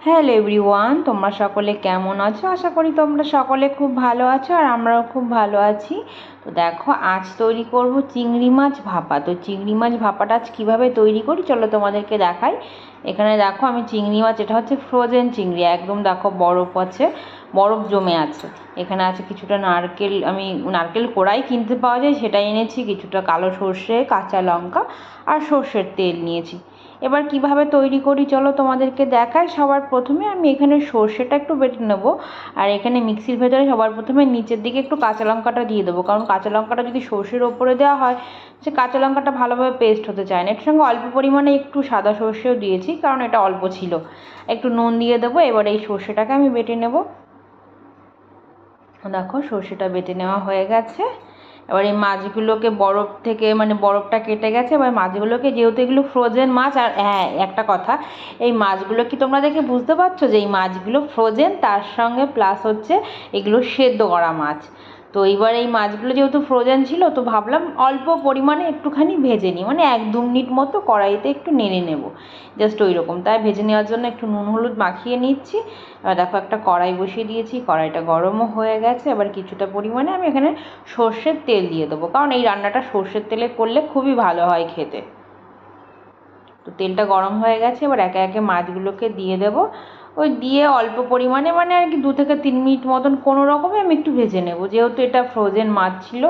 Hello everyone, তোমরা সকলে কেমন আছো? আশা করি তোমরা সকলে খুব ভালো আছো আর আমরাও খুব ভালো আছি। তো দেখো, আজ তৈরি করব চিংড়ি মাছ ভাপা। তো চিংড়ি মাছ ভাপাটা আজ কীভাবে তৈরি করি চলো তোমাদেরকে দেখাই। এখানে দেখো আমি চিংড়ি মাছ, এটা হচ্ছে ফ্রোজেন চিংড়ি, একদম দেখো বরফ আছে, বরফ জমে আছে। এখানে আছে কিছুটা নারকেল, আমি নারকেল কোড়াই কিনতে পাওয়া যায় সেটা এনেছি, কিছুটা কালো সর্ষে, কাঁচা লঙ্কা আর সর্ষের তেল নিয়েছি। এবার কীভাবে তৈরি করি চলো তোমাদেরকে দেখাই, সবার প্রথমে আমি এখানে সর্ষেটা একটু বেটে নেব, আর এখানে মিক্সির ভেতরে সবার প্রথমে নিচের দিকে একটু কাঁচা লঙ্কাটা দিয়ে দেবো, কারণ কাঁচা লঙ্কাটা যদি সর্ষের ওপরে দেওয়া হয়, সে কাঁচা লঙ্কাটা ভালোভাবে পেস্ট হতে চায় না। এর সঙ্গে অল্প পরিমাণে একটু সাদা সর্ষেও দিয়েছি, কারণ এটা অল্প ছিল। একটু নুন দিয়ে দেবো, এবার এই সর্ষেটাকে আমি বেটে নেব। দেখো, সর্ষেটা বেটে নেওয়া হয়ে গেছে। এবার এই মাছগুলোকে বরফ থেকে মানে বরফটা কেটে গেছে। এবার মাছগুলোকে, যেহেতু এগুলো ফ্রোজেন মাছ, আর হ্যাঁ একটা কথা, এই মাছগুলো কি তোমরা দেখে বুঝতে পারছ যে এই মাছগুলো ফ্রোজেন তার সঙ্গে প্লাস হচ্ছে এগুলো সেদ্ধ করা মাছ। তো এবার এই মাছগুলো যেহেতু ফ্রোজেন ছিল, তো ভাবলাম অল্প পরিমাণে একটুখানি ভেজে নিই। মানে এক দু মিনিট মতো কড়াইতে একটু নেড়ে নেব জাস্ট ওই রকম তাই ভেজে নেওয়ার জন্য একটু নুন, হলুদ মাখিয়ে নিচ্ছি। এবার দেখো একটা কড়াই বসিয়ে দিয়েছি, কড়াইটা গরমও হয়ে গেছে। এবার কিছুটা পরিমাণে আমি এখানে সর্ষের তেল দিয়ে দেবো। কারণ এই রান্নাটা সর্ষের তেলে করলে খুবই ভালো হয় খেতে। তো তেলটা গরম হয়ে গেছে, এবার একে একে মাছগুলোকে দিয়ে দেবো। ওই দিয়ে অল্প পরিমাণে মানে আর কি দু থেকে তিন মিনিট মতন কোনো রকমে আমি একটু ভেজে নেব। যেহেতু এটা ফ্রোজেন মাছ ছিল,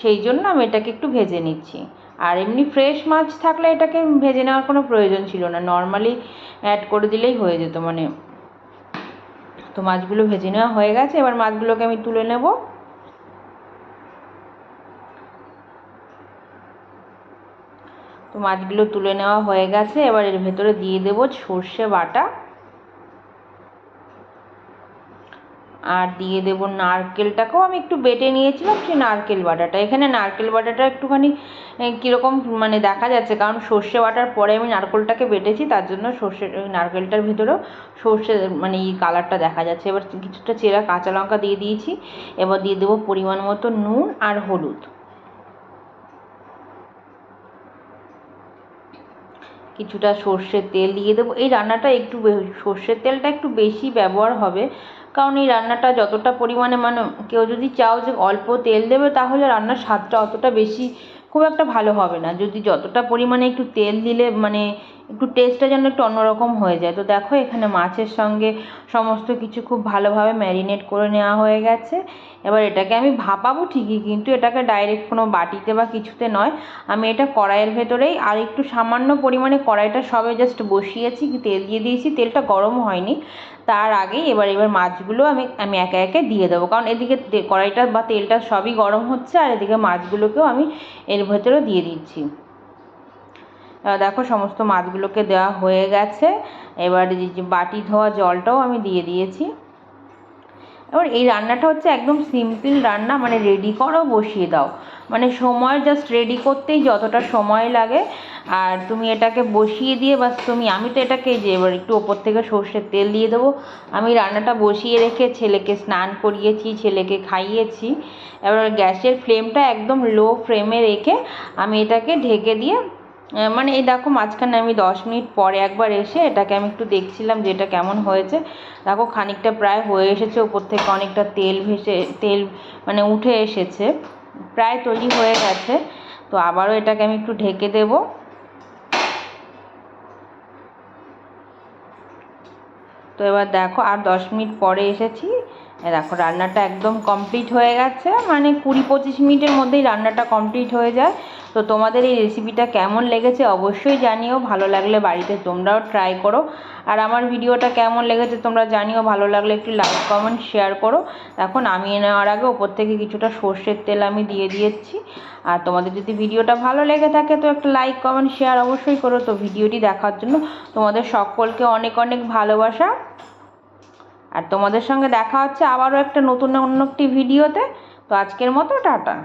সেই জন্য আমি এটাকে একটু ভেজে নিচ্ছি। আর এমনি ফ্রেশ মাছ থাকলে এটাকে ভেজে নেওয়ার কোনো প্রয়োজন ছিল না। নর্মালি অ্যাড করে দিলেই হয়ে যেত মানে তো মাছগুলো ভেজে নেওয়া হয়ে গেছে। এবার মাছগুলোকে আমি তুলে নেব। তো মাছগুলো তুলে নেওয়া হয়ে গেছে। এবার এর ভেতরে দিয়ে দেবো সর্ষে বাটা। আর দিয়ে দেব নারকেলটাকেও আমি একটু বেটে নিয়েছিলাম সেই নারকেল বাটাটা। এখানে নারকেল বাটাটা একটুখানি কীরকম মানে দেখা যাচ্ছে, কারণ সর্ষে বাটার পরে আমি নারকেলটাকে বেটেছি, তার জন্য সর্ষে নারকেলটার ভিতরেও সর্ষে মানে এই কালারটা দেখা যাচ্ছে। এবার কিছুটা চেরা কাঁচা লঙ্কা দিয়ে দিয়েছি, এবার দিয়ে দেবো পরিমাণ মতো নুন আর হলুদ। কিছুটা সর্ষের তেল দিয়ে দেবো। এই রান্নাটা একটু সর্ষের তেলটা একটু বেশি ব্যবহার হবে কারণ এই রান্নাটা যতটা পরিমাণে মানে কেউ যদি চাও যে অল্প তেল দেবে, তাহলে রান্নার স্বাদটা অতটা বেশি খুব একটা ভালো হবে না। যদি যতটা পরিমাণে একটু তেল দিলে মানে একটু টেস্টটা যেন একটু অন্যরকম হয়ে যায়। তো দেখো এখানে মাছের সঙ্গে সমস্ত কিছু খুব ভালোভাবে ম্যারিনেট করে নেওয়া হয়ে গেছে। এবার এটাকে আমি ভাপাবো ঠিকই, কিন্তু এটাকে ডাইরেক্ট কোনো বাটিতে বা কিছুতে নয়। আমি এটা কড়াইয়ের ভেতরেই আর একটু সামান্য পরিমাণে কড়াইটা সবে জাস্ট বসিয়েছি, তেল দিয়ে দিয়েছি, তেলটা গরম হয়নি। তার আগেই এবার এবার মাছগুলো আমি আমি একে একে দিয়ে দেবো। কারণ এদিকে কড়াইটা বা তেলটা সবই গরম হচ্ছে, আর এদিকে মাছগুলোকেও আমি এর ভেতরেও দিয়ে দিচ্ছি। দেখো সমস্ত মাছগুলোকে দেওয়া হয়ে গেছে। এবার বাটি ধোয়া জলটাও আমি দিয়ে দিয়েছি। এবার এই রান্নাটা হচ্ছে একদম সিম্পল রান্না মানে রেডি করো, বসিয়ে দাও। মানে সময় জাস্ট রেডি করতেই যতটা সময় লাগে। আর তুমি এটাকে বসিয়ে দিয়ে, বাস তুমি, আমি তো এটাকে যে এবার একটু ওপর থেকে সর্ষের তেল দিয়ে দেবো। আমি রান্নাটা বসিয়ে রেখে ছেলেকে স্নান করিয়েছি, ছেলেকে খাইয়েছি। এবার গ্যাসের ফ্লেমটা একদম লো ফ্লেমে রেখে আমি এটাকে ঢেকে দিয়ে মানে এই দেখো মাঝখানে আমি দশ মিনিট পরে একবার এসে এটাকে আমি একটু দেখছিলাম যে এটা কেমন হয়েছে। দেখো খানিকটা প্রায় হয়ে এসেছে, ওপর থেকে অনেকটা তেল ভেসে, তেল মানে উঠে এসেছে, প্রায় তৈরি হয়ে গেছে। তো আবারও এটাকে আমি একটু ঢেকে দেব। তো এবার দেখো আর দশ মিনিট পরে এসেছি। দেখো, রান্নাটা একদম কমপ্লিট হয়ে গেছে। মানে কুড়ি পঁচিশ মিনিটের মধ্যেই রান্নাটা কমপ্লিট হয়ে যায়। তো তোমাদের এই রেসিপিটা কেমন লেগেছে অবশ্যই জানিও। ভালো লাগলে বাড়িতে তোমরাও ট্রাই করো। আর আমার ভিডিওটা কেমন লেগেছে তোমরা জানিও। ভালো লাগলে একটু লাইক কমেন্ট শেয়ার করো। এখন নামিয়ে নেওয়ার আগে ওপর থেকে কিছুটা সর্ষের তেল আমি দিয়ে দিয়েছি। আর তোমাদের যদি ভিডিওটা ভালো লেগে থাকে, তো একটা লাইক কমেন্ট শেয়ার অবশ্যই করো। তো ভিডিওটি দেখার জন্য তোমাদের সকলকে অনেক অনেক ভালোবাসা। আর তোমাদের সঙ্গে দেখা হচ্ছে আবারও একটা নতুন অন্য একটি ভিডিওতে। তো আজকের মতো টাটা।